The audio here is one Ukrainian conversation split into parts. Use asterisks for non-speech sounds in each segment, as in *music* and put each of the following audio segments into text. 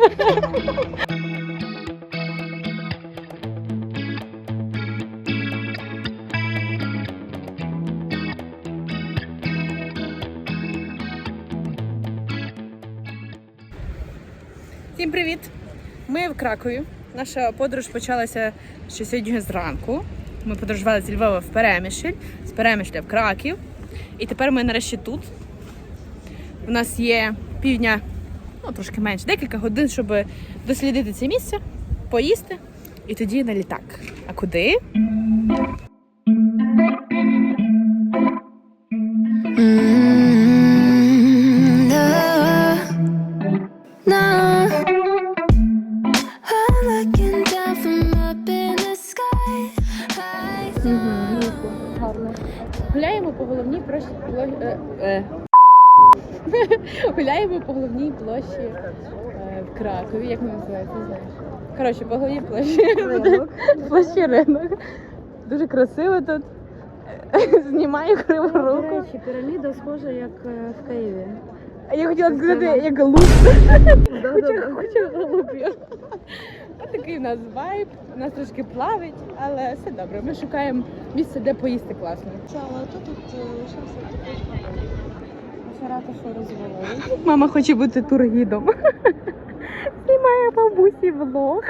Всім привіт! Ми в Кракові. Наша подорож почалася ще сьогодні зранку. Ми подорожували зі Львова в Перемишль, з Перемишля в Краків. І тепер ми нарешті тут. У нас є півдня, ну трошки менше, декілька годин, щоб дослідити це місце, поїсти і тоді на літак. А куди? Гуляємо по головній площі. *laughs* Гуляємо по головній площі е, в Кракові. Як вона називається, не знаєш? Коротше, по головній площі. *laughs* Площі ринок. Дуже красиво тут. *laughs* Знімаю криву руку. піраміда схожа як е, в Києві. А я хотіла сказати, як голуб. Хочу, хочу голубів. Ось такий у нас вайб. У нас трошки плавить, але все добре. Ми шукаємо місце, де поїсти класно. Але то тут е, лишився Ферата, що розвалили. Мама хоче бути тургідом. Знімає бабусі влог.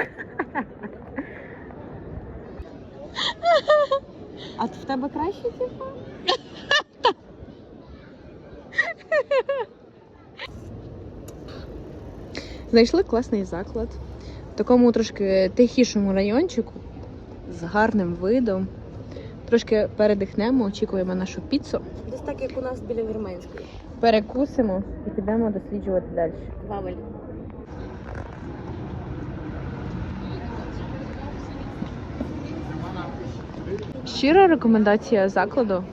А в тебе краще, типу? Знайшли класний заклад. В такому трошки тихішому райончику з гарним видом. Трошки передихнемо, очікуємо нашу піцу. Десь так, як у нас біля Вірменської. Перекусимо і підемо досліджувати далі. Вавель. Щира рекомендація закладу.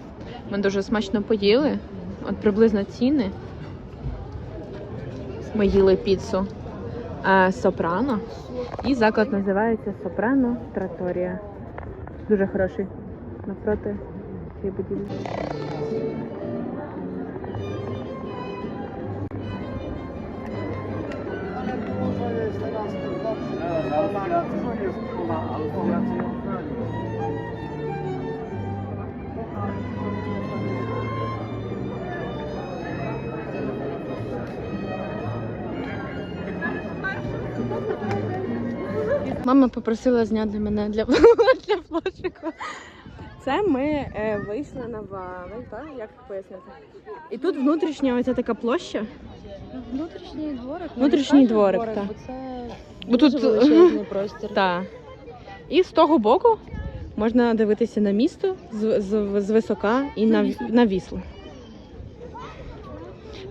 Ми дуже смачно поїли. От приблизно ціни. Ми їли піцу е, Сопрано. І заклад називається Сопрано Траторія. Дуже хороший. Напроти цієї будівлі. Мама попросила зняти мене для, *laughs* для флошику. Це ми е, вийшли на Вавель, так? Як пояснити? І тут внутрішня оця така площа. Внутрішній дворик. Внутрішній не дворик, дворик, так. бо це Бо дуже тут- величезний *laughs* простір. Так. І з того боку можна дивитися на місто з, з, з висока і на, На віслу.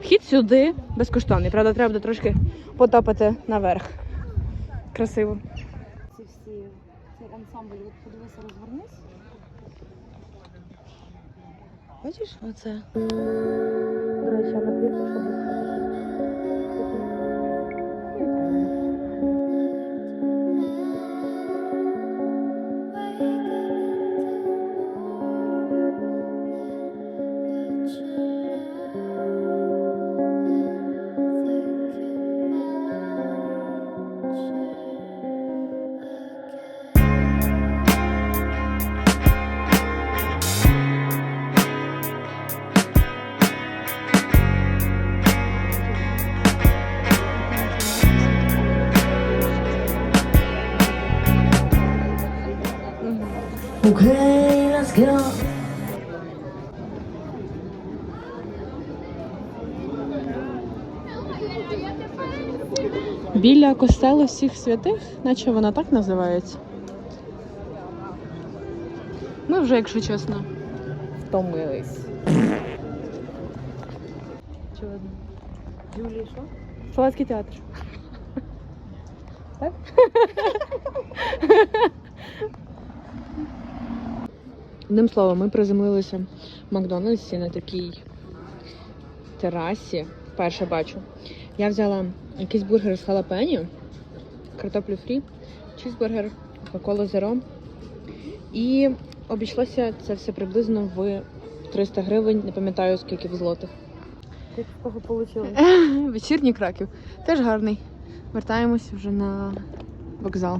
Вхід сюди безкоштовний. Правда, треба буде трошки потопити наверх. Красиво. Ці всі, цей ансамбль, от подивися, розвернись. Бачиш, оце. До речі, на плівку, Okay, let's go. Біля костелу всіх святих, наче вона так називається. Ми вже, якщо чесно, втомились. Очевидно. Юлії, що? Словацький театр. Так? *laughs* Одним словом, ми приземлилися в Макдональдсі на такій терасі. Вперше бачу. Я взяла якийсь бургер з халапеньо, картоплю фрі, чізбургер, кока-колу зеро. І обійшлося це все приблизно в 300 гривень, не пам'ятаю скільки в злотих. Як в кого вийшло? Вечірній краків. Теж гарний. Вертаємося вже на вокзал.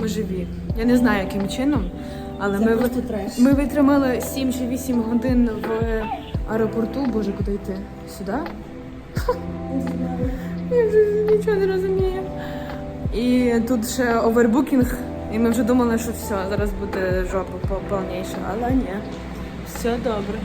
Ми живі. Я не знаю, яким чином, але ми, ми витримали 7 чи 8 годин в аеропорту. Боже, куди йти? Сюди? *laughs* Я вже нічого не розумію. І тут ще овербукінг, і ми вже думали, що все, зараз буде жопа по- повніша, але ні. Все добре.